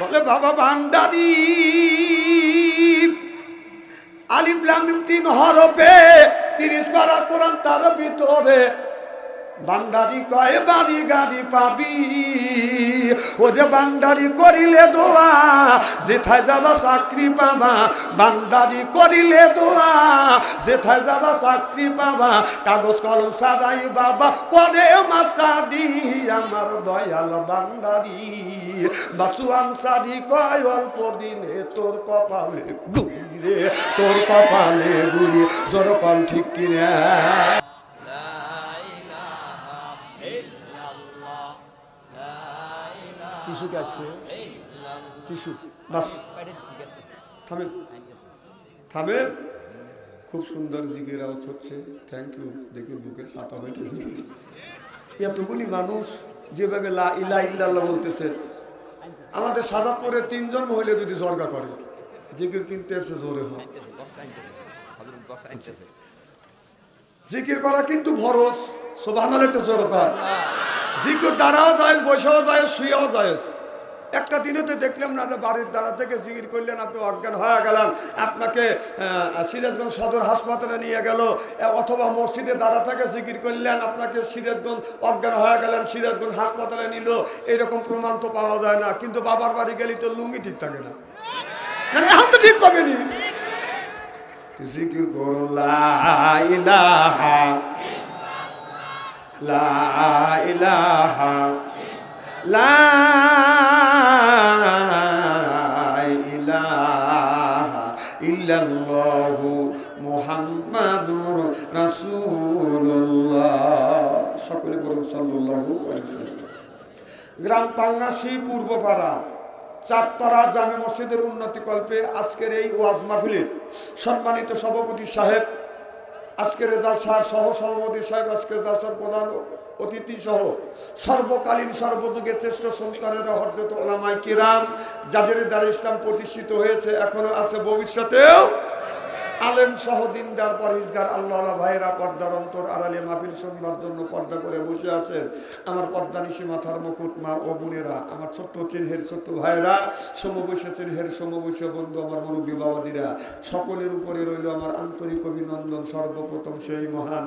বলে বাবা ভান্ডারি আলিম তিন হরফে তিরিশ বারা কোরআন তার ভিতরে বান্ডারি কয়, বাড়ি গাড়ি পাবি? ও যে বান্ডারি করিলে দোয়া, যেথায় যাবা চাকরি পাবা। বান্ডারি করিলে দোয়া, যেথায় যাবা চাকরি পাবা। কাগজ কলম সারাই বাবা করে মাস্টারি, আমার দয়াল বান্ডারি বাসু আনসারি কয়, অল্প দিনে তোর কপালে গুলি রে, তোর কপালে গুলি জোর কম ঠিক কিনে টিস্যু কে আছে। টিস্যু বাস থামেন। থামেন। খুব সুন্দর জিগের আওয়াজ হচ্ছে থ্যাংক ইউ দেখুন বুকে ছাতা হয়ে এতগুলি মানুষ যেভাবে লা ইলা ইল্লাল্লাহ বলতেছে, আমাদের সাদাপুরে তিনজন মহিলা যদি জর্গা করে, জিকির কিনতে এসে জোরে হয়। জিকির করা কিন্তু ভরস সোভানাল একটা জোর কর। জিকির দাঁড়াও যায় বসেও যায় শুয়েও যায় একটা দিনেতে দেখলাম না আপনি বাড়ির দ্বারা থেকে জিকির করলেন, আপনি অজ্ঞান হয়ে গেলেন, আপনাকে সিরাজগঞ্জ সদর হাসপাতালে নিয়ে গেল অথবা মসজিদে দ্বারা থেকে জিকির করলেন, আপনাকে সিরাজগঞ্জ অজ্ঞান হয়ে গেলেন, সিরাজগঞ্জ হাসপাতালে নিল, এরকম প্রমাণ তো পাওয়া যায় না, কিন্তু বাবার বাড়ি গেলে তো লুঙ্গি ঠিক থাকে না। মানে এখন তো ঠিক কবে নি? জিকির ইলাহা লা ইলাহা ইল্লাল্লাহু সকলে গ্রাম পাঙ্গাসি, পূর্বপাড়া চারতরা জামে মসজিদের উন্নতি কল্পে আজকের এই ওয়াজ মাহফিলের সম্মানিত সভাপতি সাহেব, আজকের জালসার সহ সভাপতি সাহেব, আজকের জালসার প্রধান অতিথি সহ সর্বকালীন সর্বযুগের শ্রেষ্ঠ সন্তানেরা হরদত ওলামাই কিরাম, যাদের দ্বারা ইসলাম প্রতিষ্ঠিত হয়েছে, এখনও আছে ভবিষ্যতেও। আলেম সহ দিনদার পরহিজগার আল্লাহ ভাইয়েরা পর্দার অন্তর আড়ালে মাহফিল শুনবার জন্য পর্দা করে বসে আছেন। আমার পর্দা নিশি মাথার মা ও বোনেরা, আমার ছোট্ট চিহ্নের ছোট্ট ভাইরা সমবৈশ্য চিহ্নের সমবৈশ্য বন্ধু, আমার মুরব্বী বাবাদিরা, সকলের উপরে রইল আমার আন্তরিক অভিনন্দন। সর্বপ্রথম সেই মহান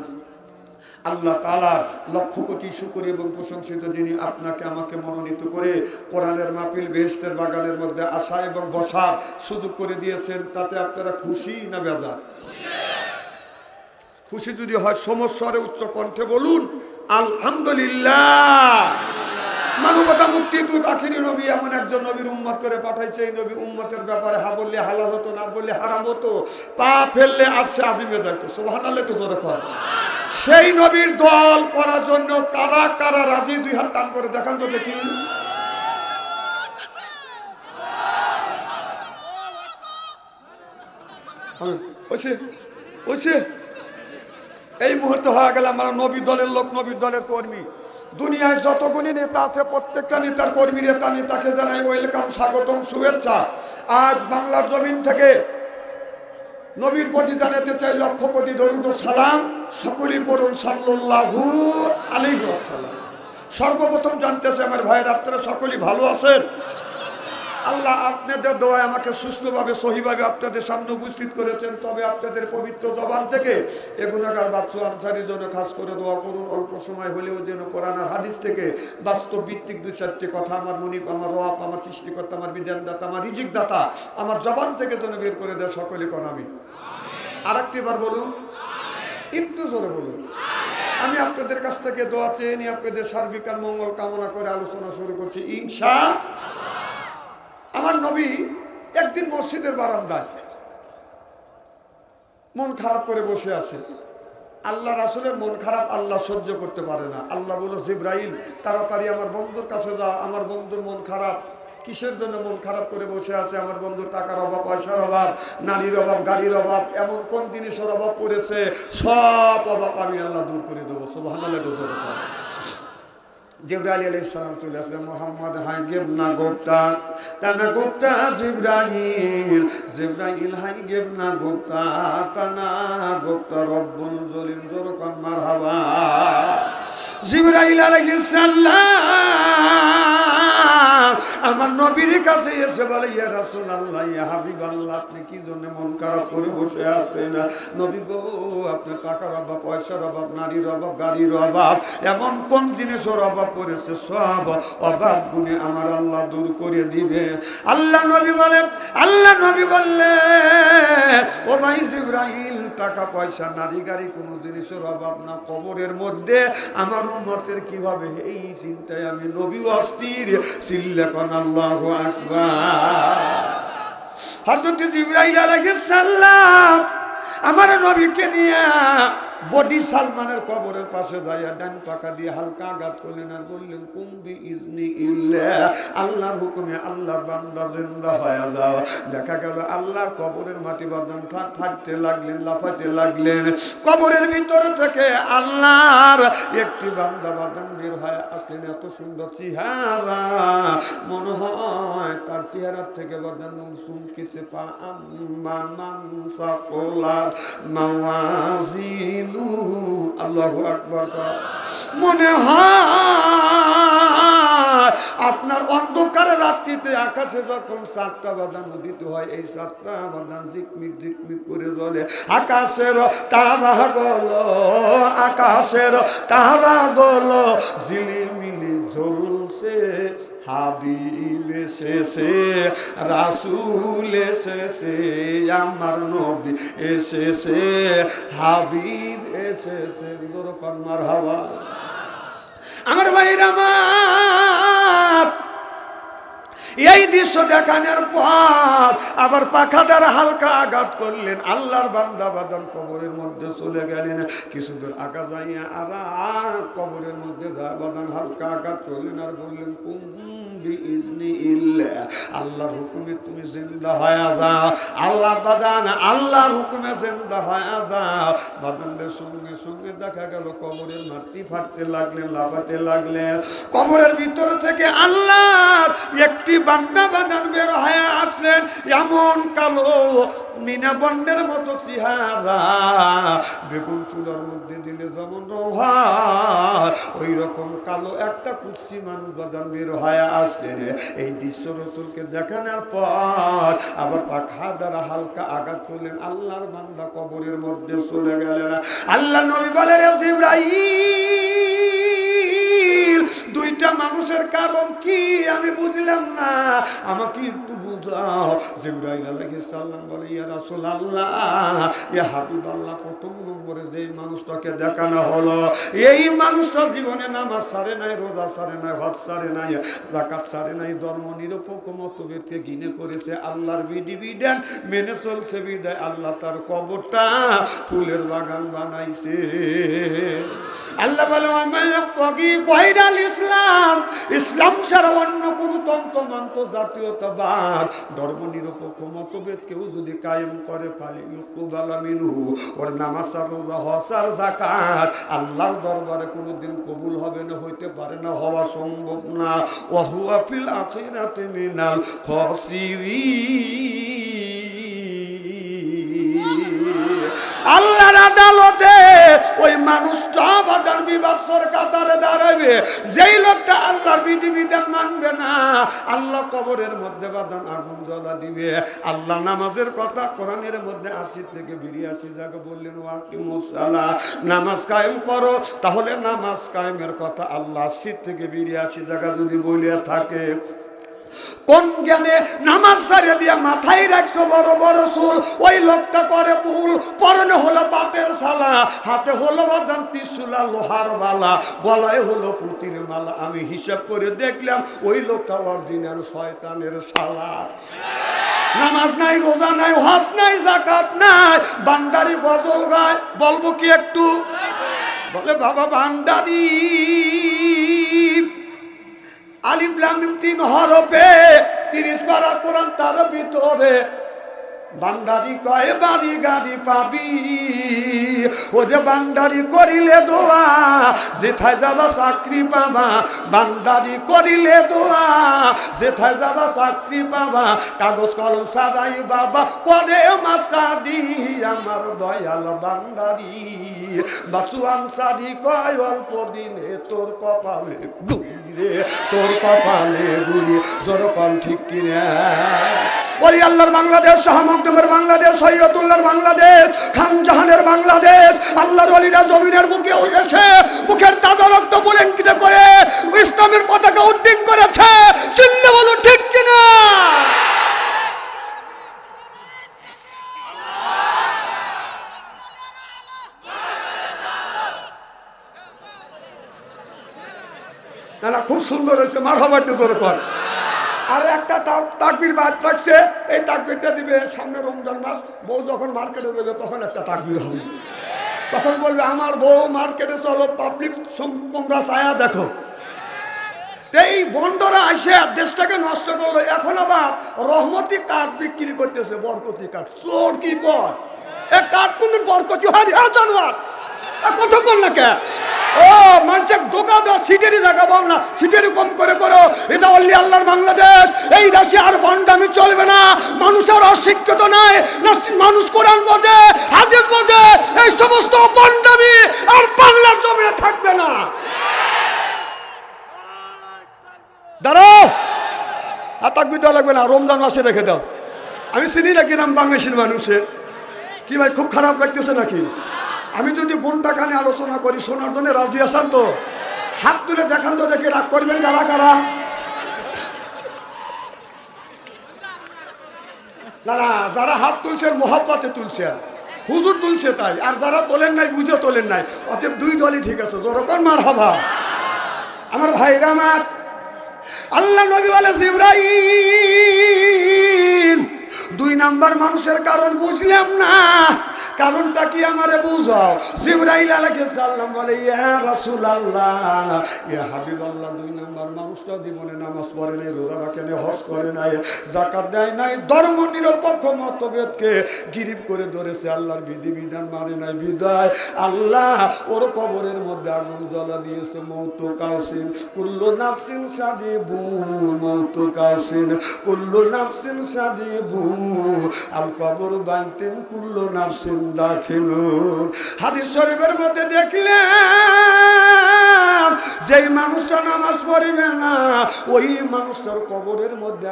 আল্লাহ তালার লক্ষ কোটি শুকুর এবং প্রশংসিত যিনি আপনাকে আমাকে মনোনীত করে কোরআনের মাপিল বেহেস্তের বাগানের মধ্যে আসা এবং বসার সুযোগ করে দিয়েছেন, তাতে আপনারা খুশি না বেদা খুশি যদি হয় সমস্যারে উচ্চ কণ্ঠে বলুন, আলহামদুলিল্লাহ। মানবতা মুক্তি দূত আখিরি নবী, এমন একজন নবীর উম্মত করে পাঠাইছে। এই নবীর উম্মতের ব্যাপারে হা বললে হালাল হতো, না বললে হারাম হতো, পা ফেললে আসছে আজিমে যাইতো। সোভান একটু জোরে কর সেই নবীর দল করার জন্য কারা কারা রাজি? দুই হাত টান করে দেখান তো দেখি। ওইছে। এই মুহূর্তে হয়ে গেল আমার নবী দলের লোক, নবী দলের কর্মী। দুনিয়ায় যতগুলি নেতা আছে, প্রত্যেকটা নেতার কর্মী নেতা, নেতাকে জানাই ওয়েলকাম, স্বাগতম, শুভেচ্ছা। আজ বাংলার জমিন থেকে নবীর প্রতি জানাতে চাই লক্ষ কোটি দরুদ সালাম। সকলেই পড়ুন সাল্লাল্লাহু আলাইহি ওয়াসাল্লাম। সর্বপ্রথম জানতেছে আমার ভাইয়ের আপনারা সকলেই ভালো আছেন? আল্লাহ আপনাদের দোয়ায় আমাকে সুস্থভাবে, সহিভাবে আপনাদের সামনে উপস্থিত করেছেন। তবে আপনাদের পবিত্র জবান থেকে এ গুণাগার বাচ্চু আনসারির জন্য খাস করে দোয়া করুন। অল্প সময় হলেও যেন কোরআন আর হাদিস থেকে বাস্তব ভিত্তিক দুই চারটি কথা আমার মনিপ আমার রব, আমার সৃষ্টিকর্তা, আমার বিধানদাতা, আমার রিজিক দাতা আমার জবান থেকে যেন বের করে দেয় সকলে কোন আমি। আর বার বলুন, একটু জোরে বলুন। আমি আপনাদের কাছ থেকে দোয়া চেয়ে নিয়ে আপনাদের সার্বিক আর মঙ্গল কামনা করে আলোচনা শুরু করছি। ইনশা আমার নবী একদিন মসজিদের বারান্দায় মন খারাপ করে বসে আছে। আল্লাহ রাসুলের মন খারাপ, আল্লাহ সহ্য করতে পারে না। আল্লাহ বলো জিব্রাইল, তাড়াতাড়ি আমার বন্ধুর কাছে যা, আমার বন্ধুর মন খারাপ। কিসের জন্য মন খারাপ করে বসে আছে? আমার বন্ধু টাকার অভাব, পয়সার অভাব, নারীর অভাব, গাড়ির অভাব, এমন কোন জিনিসের অভাব পড়েছে? সব অভাব আমি আল্লাহ দূর করে দেবো। সব সোভান জিব্রাইল আলী সালাম চলে আসলেন মোহাম্মদ, হাই গেবনা গোপ্তা। টানা গোপ্তা, জিব্রাইল। জিব্রাইল, হাই গেবনা গোপ্তা। টানা গোপ্তা, রব্বুল জলিল জোরকান মারহাবা। জিবরাইল আলাইহিস সালাম আমার নবীর কাছে এসে বলে, ইয়া রাসূলুল্লাহ, ইয়া হাবিবাল্লাহ, আপনি কি জন্য মন খারাপ করে বসে আছেন? নবী গো, আপনার টাকার অভাব, পয়সার অভাব, নারীর অভাব, গাড়ির অভাব, এমন কোন জিনিসের অভাব পড়েছে? সব অভাব গুণে আমার আল্লাহ দূর করে দিবে। আল্লাহ নবী বলেন আল্লাহ নবী বললে, ও ভাই ইব্রাহিম টাকা পয়সা নারী গাড়ি কোনো জিনিসের অভাব না, কবরের মধ্যে আমার উন্মতের কি হবে? এই চিন্তায় আমি নবী অস্থির। সিল্লাকন আল্লাহ আকবার। আলাইহিস সালাম আমার নবীকে নিয়ে বডি সালমানের কবরের পাশে যাইয়া ডান পাকা দিয়ে হালকা আঘাত করলেন আর বললেন কুম্বি ইজনি ইল্লা, আল্লাহর হুকুমে আল্লাহর বান্দা জিন্দা হয়ে যাও। দেখা গেল আল্লাহর কবরের মাটি বদন থাকতে লাগলেন লাফাতে লাগলেন। কবরের ভিতর থেকে আল্লাহর একটি বান্দা বাদন বের হয়ে আসলেন, এত সুন্দর চেহারা। মনে হয় তার চেহারার থেকে বাদন চুমকিছে পা আল্লাহু আকবার। মনে হয় আপনার অন্ধকার রাত্রিতে আকাশে যখন সাতটা বাদান উদিত হয়, এই সাতটা বাদান ঝিকমিক ঝিকমিক করে জ্বলে। আকাশের তারা গল, আকাশের তারা গল, ঝিলিমিলি ঝলছে। হাবিব এসেছে রাসুল এসেছে আমার নবী এসেছে। হাবিব এসেছে কর্মার হাওয়া আমার ভাইরা আমার এই দৃশ্য দেখানোর পর আবার পাখা দ্বারা হালকা আঘাত করলেন। আল্লাহর বান্দা বাদন কবরের মধ্যে চলে গেলেন। কিছু দূর আগা যাইয়া আর কবরের মধ্যে যা বাদন হালকা আঘাত করলেন আর বললেন, কুম আল্লাহর হুকুমে তুমি জিন্দা হয়ে যাও। আল্লাহ বাদান, আল্লাহর হুকুমে জিন্দা হয়ে যাও। বাদানদের সঙ্গে সঙ্গে দেখা গেল, কবরের মাটি ফাটতে লাগলেন, লাফাতে লাগলেন। কবরের ভিতর থেকে আল্লাহ একটি বান্দা বাদান বের হয়ে আসলেন, এমন কালো মিনা বন্ডের মতো চেহারা। বেগুন চুলার মধ্যে দিলে যেমন ওই রকম কালো একটা কুচি মানুষ বাদান বের হয়ে আসলেন। এই দৃশ্য রসুলকে দেখানোর পর আবার পাখা দ্বারা হালকা আঘাত করলেন। আল্লাহর বান্দা কবরের মধ্যে চলে গেলেন। আল্লাহ নবী বলে রে জিব্রাহিম দুইটা মানুষের কারণ কি আমি বুঝলাম না। আমাকে একটু বুঝাও। জিব্রাহিম আলাইহিস সালাম বলে, ইয়া রাসূলুল্লাহ, ইয়া হাবিবাল্লাহ, প্রথম নম্বরে যে মানুষটাকে দেখানো হলো, এই মানুষটার জীবনে নামাজ সারে নাই, রোজা সারে নাই, হজ সারে নাই জাকাত সারে নাই ধর্ম নিরপেক্ষ মতভেদকে ঘিনে করেছে, আল্লাহর বিধি বিধান মেনে চলছে বিদায় আল্লাহ তার কবরটা ফুলের বাগান বানাইছে। আল্লাহ বলে ইসলাম। ইসলাম ছাড়া অন্য কোন তন্ত্র মন্ত্র জাতীয়তাবাদ ধর্ম নিরপেক্ষ মতভেদ কেউ যদি কায়েম করে, ফালি ইউকুবালা মিনহু ওর নামাজ আর জাকাত আল্লাহর দরবারে কোনোদিন কবুল হবে না, হইতে পারে না, হওয়া সম্ভব না। ওহুয়া ফিল আখিরাতে মিনাল খসিরিন। আদালতে ওই মানুষটা বাজার বিবাসর কাতারে দাঁড়াবে যেই লোকটা আল্লাহর বিধিবিধান মানবে না, আল্লাহ কবরের মধ্যে বাদান আগুন জ্বলা দিবে। আল্লাহ নামাজের কথা কোরআনের মধ্যে আশি থেকে বিরিয়াশি জায়গা বললেন ওয়াকি মুসালা নামাজ কায়েম করো, তাহলে নামাজ কায়েমের কথা আল্লাহ আশি থেকে বিরিয়াশি জায়গা যদি বলিয়া থাকে। কোন জ্ঞানে নামাজ সারে দিয়া মাথায় রাখছো বড় বড় চুল? ওই লোকটা করে ভুল। পরনে হলো পাটের সালা হাতে হলো বাদাম ত্রিশুলা লোহার বালা, গলায় হলো পুতির মালা। আমি হিসাব করে দেখলাম ওই লোকটা অরিজিনাল শয়তানের সালা নামাজ নাই, রোজা নাই হস নাই জাকাত নাই বান্ডারি গজল গায়। বলব কি একটু? বলে, বাবা, বান্দারি পারা কয় পাবি। যাবা চাকরি পাবা। বান্দারি করিলে দোয়া যেথায় যাবা চাকরি পাবা। কাগজ কলম সারাই বাবা করে মাস্টারি, আমার দয়াল বান্দারি। বাসু আনসারি কয়, অল্প দিনে তোর কপালে গুড়ি রে, তোর কপালে গুলি জোর কম ঠিক কিনে? আল্লাহর বাংলাদেশ শাহমকদমের বাংলাদেশ, সৈয়দুল্লাহর বাংলাদেশ, খান জাহানের বাংলাদেশ, আল্লাহর অলিরা জমিনের বুকে উঠেছে বুকের তাজা রক্ত বুলেঙ্কিত করে ইসলামের পতাকা উদ্দিন করেছে চিল্ল বলুন ঠিক কিনা না না খুব সুন্দর হয়েছে মার হবার তোর কর। আর একটা তা- তাকবির বাদ থাকছে, এই তাকবিরটা দিবে সামনে রমজান মাস, বউ যখন মার্কেটে দেবে তখন একটা তাকবির হবে। তখন বলবে, আমার বউ মার্কেটে চলো, পাবলিক তোমরা ছায়া দেখো। তো এই বন্ডরা আসে, দেশটাকে নষ্ট করল। এখন আবার রহমতি কাঠ বিক্রি করতেছে, বরকতি কাঠ। চোর কি কর এ কাঠ কোনদিন বরকতি হয় জানোয়ার। কত কর না কে? ও মানুষের সিটেরই জায়গা না, সিটেরই কম করে করো। এটা অল্লি আল্লাহর বাংলাদেশ। এই আর চলবে না। মানুষ আর অশিক্ষিত নাই। মানুষ কোরআন বোঝে বোঝে, এই সমস্ত আর বাংলার জমিনে থাকবে না। দাঁড়াও। আর লাগবে না, রমজান মাসে রেখে দাও। আমি চিনি নাকি নাম বাংলাদেশের মানুষের। কি ভাই, খুব খারাপ লাগতেছে নাকি? আমি যদি কোনটা কানে আলোচনা করি, শোনার জন্য রাজি আসান তো? হাত তুলে দেখান তো দেখে রাগ করবেন কারা কারা? না যারা হাত তুলছেন, মোহাব্বাতে তুলছেন। হুজুর তুলছে তাই, আর যারা তোলেন নাই, বুঝে তোলেন নাই। অতএব দুই দলই ঠিক আছে জোরকর মার হবা আমার ভাইরা আমার, আল্লাহ নবী বলে জিব্রাইল দুই নাম্বার মানুষের কারণ বুঝলাম না। কারণটা কি আমারে বুঝাও? জিব্রাইল আলাইহিস সালাম বলে, ইয়া রাসূলুল্লাহ। ইয়া হাবিবাল্লাহ, দুই নাম্বার মানুষটা জীবনে নামাজ পড়ে নাই, রোজা রাখে নাই, হজ করে নাই, যাকাত দেয় নাই, ধর্ম নিরপেক্ষ মতভেদকে গিরিপ করে ধরেছে, আল্লাহর বিধি বিধান মানে নাই বিদায়। আল্লাহ ওর কবরের মধ্যে আগুন জ্বলা দিয়েছে, মৌত কাউসিন। কুল্লু নাফসিন সাদিবু মৌত কাউসিন। কুল্লু নাফসিন সাদিবু আল কবর বাইতেন কুল্লু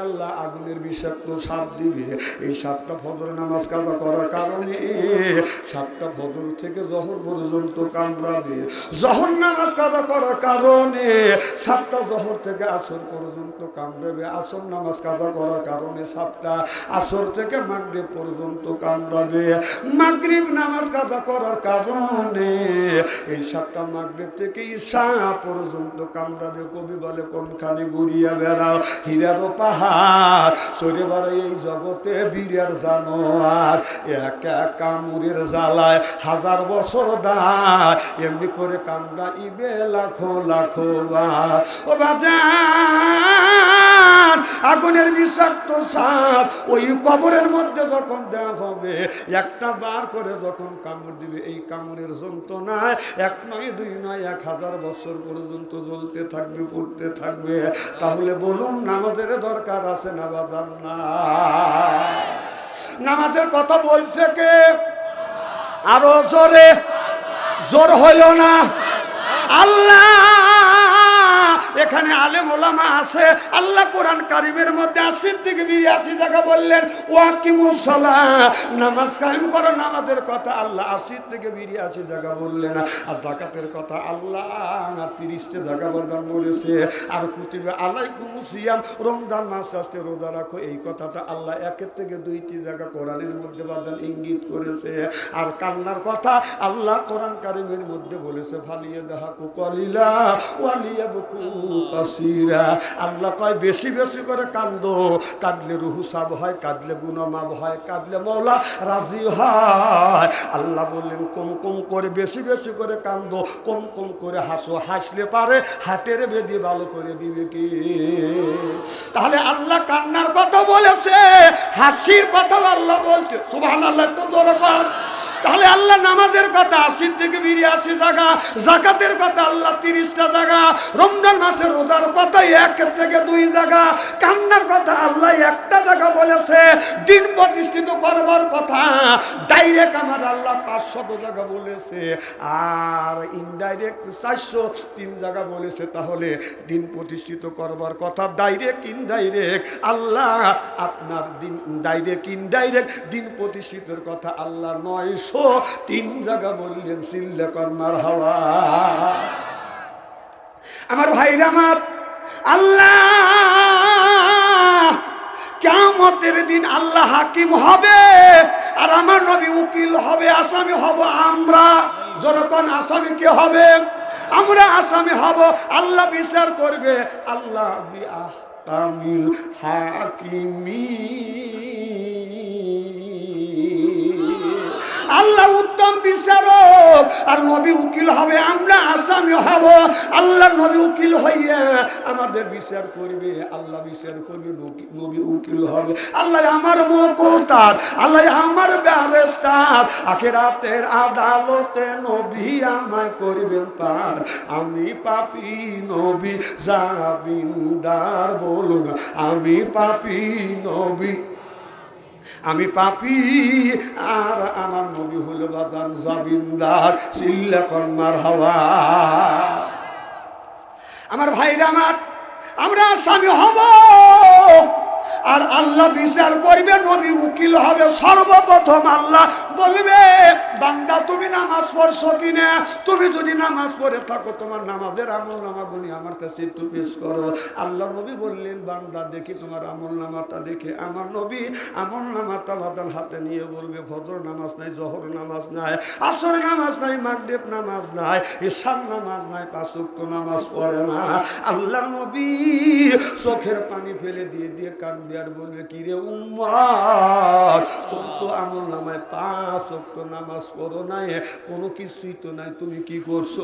আল্লাহ আগুনের বিষাক্ত সাপ দিবে। এই সাতটা ফজর নামাজ কাজা করার কারণে সাতটা ফজর থেকে জহর পর্যন্ত কামড়াবে। জহর নামাজ কাজা করার কারণে সাতটা জহর থেকে আসর পর্যন্ত কামড়াবে। আসর নামাজ কাজা করার কারণে সাতটা আসর থেকে মাগরিব পর্যন্ত কামড়াবে। মাগরিব নামাজ কাজা করার কারণে এই সাতটা মাগরিব থেকে ঈশা পর্যন্ত কামড়াবে। কবি বলে, কোনখানে ঘুরিয়া বেড়াও? হীরারও পাহাড়, সরে বেড়াই এই জগতে বীরের জানোয়ার। এক এক কামুরের জ্বালায় হাজার বছর দায়, এমনি করে কামড়া ইবে লাখো লাখো বার। ও বাজান আগুনের বিষাক্ত সাপ ওই কবরের মধ্যে যখন দেওয়া হবে, একটা বার করে যখন কামড় দিবে, এই কামড়ের যন্ত্রণায় এক নয়, দুই নয়, এক হাজার বছর পর্যন্ত জ্বলতে থাকবে, পড়তে থাকবে। তাহলে বলুন, নামাজের দরকার আছে না বাজার না? নামাজের কথা বলছে কে? আরও জোরে, জোর হইল না। আল্লাহ! এখানে আলেম ওলামা আছে। আল্লাহ কোরআন কারিমের মধ্যে আশি থেকে বিরাশি জায়গা বললেন ওয়াকিমুসলা নামাজ কায়েম করো, নামাজের কথা আল্লাহ। আশি থেকে বিরাশি জায়গা বললেন, আর জাকাতের কথা আল্লাহ। তিরিশটা জায়গা বলদান বলেছে, আর কুতিবে আলাইকুম সিয়াম। রমজান মাস আসতে রোজা রাখো। এই কথাটা আল্লাহ একের থেকে দুইটি জায়গা কোরআনের মধ্যে বাদান ইঙ্গিত করেছে। আর কান্নার কথা আল্লাহ কোরআন কারিমের মধ্যে বলেছে ফালিয়ে দেখা কুকলিলা ওয়ালিয়া বকু কাসিরা আল্লাহ কয়, বেশি বেশি করে কান্দো কাঁদলে রুহু সাব হয়, কাঁদলে গুণমাব হয়, কাঁদলে মৌলা রাজি হয়। আল্লাহ বললেন, কম কম করে বেশি বেশি করে কান্দো কম কম করে হাসো। হাসলে পারে হাটের বেদি ভালো করে দিবে কি? তাহলে আল্লাহ কান্নার কথা বলেছে, হাসির কথা আল্লাহ বলছে। সুবহান আল্লাহ একটু জোরে কর তাহলে আল্লাহ নামাজের কথা আশির থেকে বিরিয়াশি জায়গা, জাকাতের কথা, আল্লাহ তিরিশটা জায়গা, রমজান মাসের রোজার কথা এক থেকে দুই জায়গা, কান্নার কথা আল্লাহ একটা জায়গা বলেছে, দিন প্রতিষ্ঠিত করবার কথা ডাইরেক্ট আমার আল্লাহ পাঁচশত জায়গা বলেছে, আর ইনডাইরেক্ট চারশো তিন জায়গা বলেছে, তাহলে দিন প্রতিষ্ঠিত করবার কথা ডাইরেক্ট ইনডাইরেক্ট আল্লাহ আপনার দিন ডাইরেক্ট ইনডাইরেক্ট দিন প্রতিষ্ঠিতর কথা আল্লাহ নয়শো তিন জায়গা বললেন, সিল্লে কর্মার হাওয়া। আমার ভাইরা আমার, আল্লাহ কেমতের দিন আল্লাহ হাকিম হবে আর আমার নবী উকিল হবে, আসামি হব আমরা। যখন আসামি কে হবে? আমরা আসামি হব, আল্লাহ বিচার করবে। আল্লাহ হাকিমি উত্তম বিচারক আর নবী উকিল হবে, আমরা আসামি হব। আল্লাহ নবী উকিল হইয়া আমাদের বিচার করবে। আল্লাহ বিচার করবে, নবী- উকিল হবে। আল্লাহ আমার মকতার, আল্লাহ আমার ব্যারেস্টার। আখেরাতের আদালতে নবী আমায় করবেন পার। আমি পাপি নবী জাবিন্দার বলুন। আমি পাপি নবী আমি পাপি, আর আমার নবী হলো বাদান জাবিন্দার চিল্লা কর্মার হওয়া। আমার ভাইরা আমার, আমরা স্বামী হব। আর আল্লাহ বিচার করবে, নবী উকিল হবে, সর্বপ্রথম আল্লাহ বলবে, বান্দা, তুমি নামাজ পড়ছো কিনা? তুমি যদি নামাজ পড়ে থাকো, তোমার নামাজের আমল নামা গুনি আমার কাছে একটু পেশ করো। আল্লাহ নবী বললেন, বান্দা, দেখি তোমার আমল নামাটা দেখে। আমার নবী আমল নামাটা বাদাল হাতে নিয়ে বলবে, ফজর নামাজ নাই, জহর নামাজ নাই, আসর নামাজ নাই মাগদেব নামাজ নাই, ঈশান নামাজ নাই পাঁচক্ত নামাজ পড়ে না। আল্লাহ নবী চোখের পানি ফেলে দিয়ে দিয়ে আর বলবে কি রে নামায় পাঁচ অক্ত নামাজ নাই, কোনো কিছুই তো নাই, তুমি কি করছ?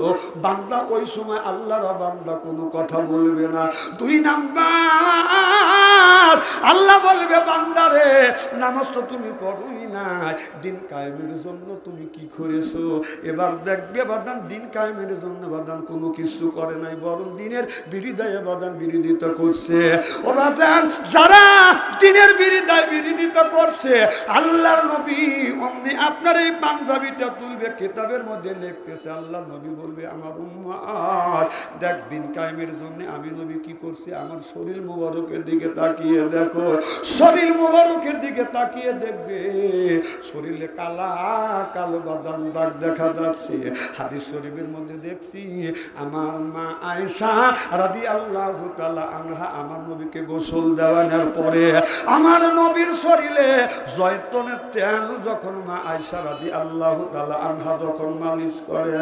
বান্দা ওই সময় আল্লাহর বান্দা কোনো কথা বলবে না। দুই নাম্বার, আল্লাহ বলবে বান্দারে নামাজ তো তুমি দিন কায়েমের জন্য তুমি কি করেছ? এবার দেখবে, বাদান, দিন কায়েমের জন্য বাদান কোনো কিছু করে নাই, বরং দিনের বিরোধায় বাদান বিরোধিতা করছে। ও বাদান যারা দিনের বিরোধায় বিরোধিতা করছে। আল্লাহর নবী অমনি আপনার এই পাঞ্জাবিটা তুলবে, কেতাবের মধ্যে লিখতেছে আল্লাহ নবী বলবে, আমার উম্মাদ, দেখ দিন কায়েমের জন্য আমি নবী কি করছি? আমার শরীর মুবারকের দিকে তাকিয়ে দেখো, শরীর মুবারকের দিকে তাকিয়ে দেখবে, শরীরে কালা, কালো বাদাম দাগ দেখা যাচ্ছে, হাদিস শরীফের মধ্যে দেখছি, আমার মা আয়েশা রাদি আল্লাহ আনহা আমার নবীকে গোসল দেওয়ানোর পরে আমার নবীর শরীরে জয়তনের তেল যখন মা আয়েশা রাদি আল্লাহ আনহা যখন মালিশ করে,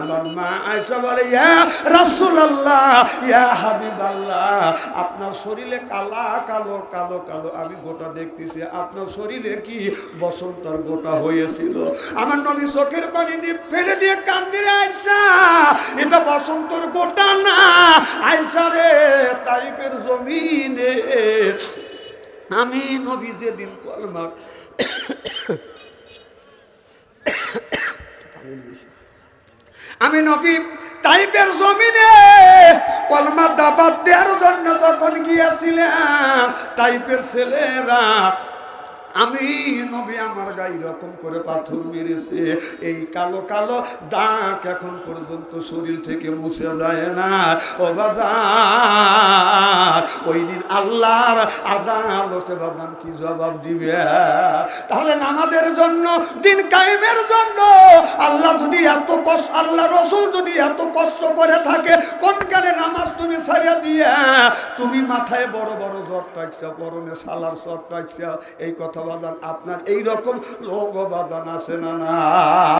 আমার মা আয়েশা বলে, ইয়া রাসূল আল্লাহ ইয়া হাবিব আল্লাহ আপনার শরীরে কালা, কালো কালো কালো, আমি গোটা দেখতেছি, আপনার শরীরে কি বসন্তর গোটা হয়েছিল? আমার নবী চোখের পানি দিয়ে ফেলে দিয়ে কান্দি আয়সা এটা বসন্তর গোটা না আয়সা রে, তারিফের জমিনে আমি নবী যেদিন কলমা আমি নবী টাইপের জমিনে কলমা দাবাত দেওয়ার জন্য যখন গিয়েছিলাম টাইপের ছেলেরা আমি নবী আমার গায়ে রকম করে পাথর মেরেছে। এই কালো কালো দাগ এখন পর্যন্ত শরীর থেকে মুছে যায় না। ও বাবা ওই দিন আল্লাহর আদালতে বাবান কি জবাব দিবে? তাহলে নামাজের জন্য, দিন কায়েমের জন্য আল্লাহ যদি এত কষ্ট, আল্লাহ রসুল যদি এত কষ্ট করে থাকে কোনখানে নামাজ তুমি ছাড়িয়া দিয়ে? তুমি মাথায় বড় বড় জ্বর টাকছা পরনে সালার জ্বর টাকছা এই কথা বাদান আপনার এইরকম লোক বাদান আছে না না?